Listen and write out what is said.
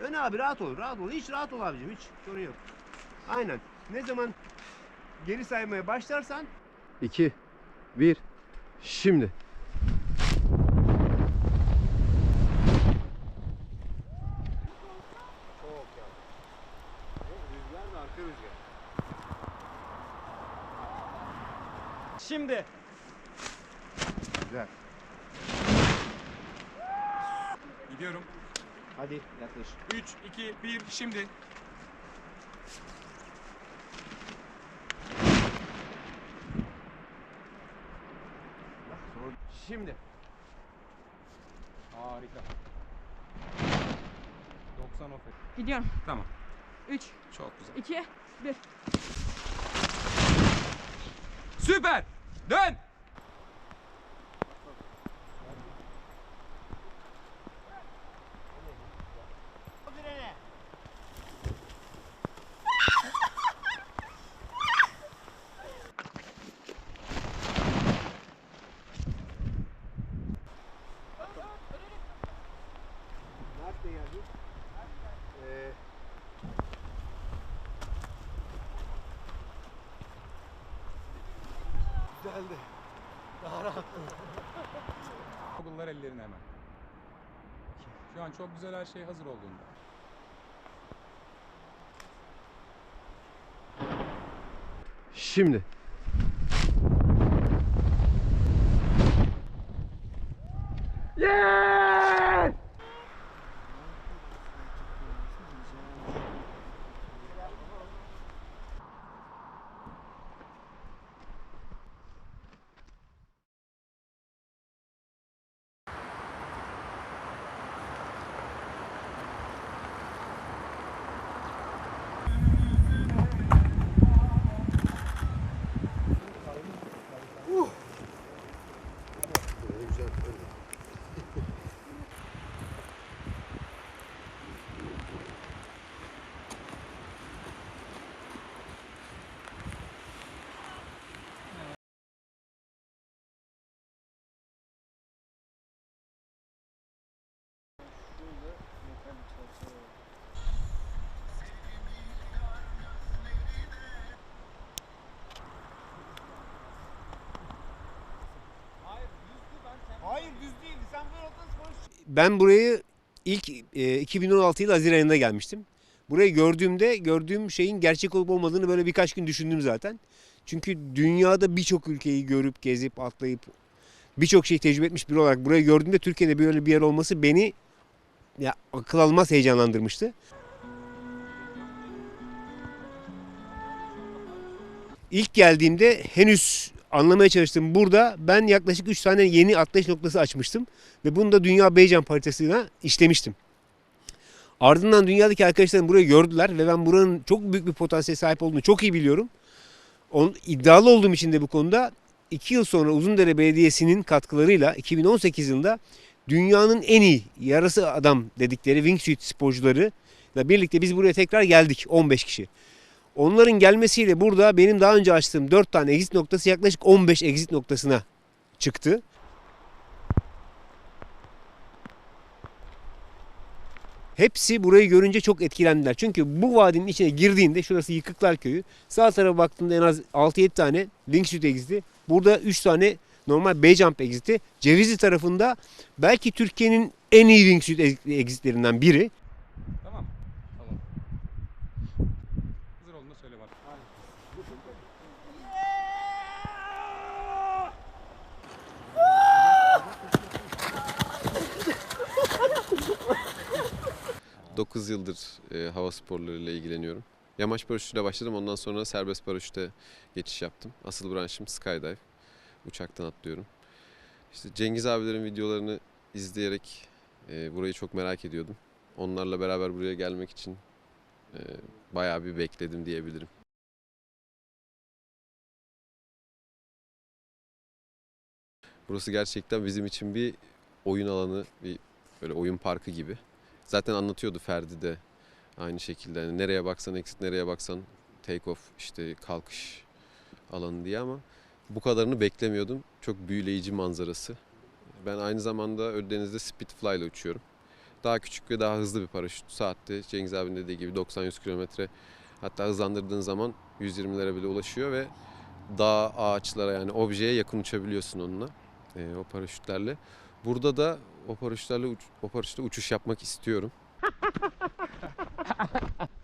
Ön abi rahat ol, rahat ol. Hiç rahat ol abicim, hiç sorun yok. Aynen. Ne zaman geri saymaya başlarsan 2 1 Şimdi. Çok ya. Rüzgar da arka rüzgar. Şimdi. Güzel. Gidiyorum. Hadi yaklaş. 3, 2, 1, şimdi. Şimdi. Harika. 90 ofet. Gidiyorum. Tamam. 3, Çok güzel. 2, 1. Süper. Dön. Güzeldi. Daha rahat. Google'lar ellerine hemen. Şu an çok güzel her şey hazır olduğunda. Şimdi. Hayır Ben burayı ilk e, 2016 yılı Haziran ayında gelmiştim. Burayı gördüğümde gördüğüm şeyin gerçek olup olmadığını böyle birkaç gün düşündüm zaten. Çünkü dünyada birçok ülkeyi görüp gezip atlayıp birçok şey tecrübe etmiş biri olarak burayı gördüğümde Türkiye'de böyle bir yer olması beni ya akıl almaz heyecanlandırmıştı. İlk geldiğimde henüz anlamaya çalıştım. Burada ben yaklaşık 3 tane yeni atlayış noktası açmıştım. Ve bunu da Dünya Beycan haritasına işlemiştim. Ardından dünyadaki arkadaşlarım burayı gördüler ve ben buranın çok büyük bir potansiyel sahip olduğunu çok iyi biliyorum. On, iddialı olduğum için de bu konuda 2 yıl sonra Uzundere Belediyesi'nin katkılarıyla 2018 yılında dünyanın en iyi yarası adam dedikleri wingsuit sporcuları ile birlikte biz buraya tekrar geldik 15 kişi. Onların gelmesiyle burada benim daha önce açtığım 4 tane exit noktası yaklaşık 15 exit noktasına çıktı. Hepsi burayı görünce çok etkilendiler. Çünkü bu vadinin içine girdiğinde şurası Yıkıklar Köyü. Sağ tarafa baktığında en az 6-7 tane wingsuit exit'i. Burada 3 tane normal bay jump exit'i. Cevizli tarafında belki Türkiye'nin en iyi wingsuit exitlerinden biri. 9 yıldır e, hava sporlarıyla ilgileniyorum. Yamaç paraşütüyle başladım. Ondan sonra serbest paraşüte geçiş yaptım. Asıl branşım skydive. Uçaktan atlıyorum. İşte Cengiz abilerin videolarını izleyerek e, burayı çok merak ediyordum. Onlarla beraber buraya gelmek için e, bayağı bir bekledim diyebilirim. Burası gerçekten bizim için bir oyun alanı, bir böyle oyun parkı gibi. Zaten anlatıyordu Ferdi de aynı şekilde. Yani nereye baksan exit, nereye baksan take off, işte kalkış alanı diye ama bu kadarını beklemiyordum. Çok büyüleyici manzarası. Ben aynı zamanda Ölüdeniz'de Spitfly ile uçuyorum. Daha küçük ve daha hızlı bir paraşüt. Saatte Cengiz abinin dediği gibi 90-100 kilometre hatta hızlandırdığın zaman 120'lere bile ulaşıyor ve dağ, ağaçlara yani objeye yakın uçabiliyorsun onunla. e, o paraşütlerle. Burada da o paraşütlerle uç- o paraşütle uçuş yapmak istiyorum.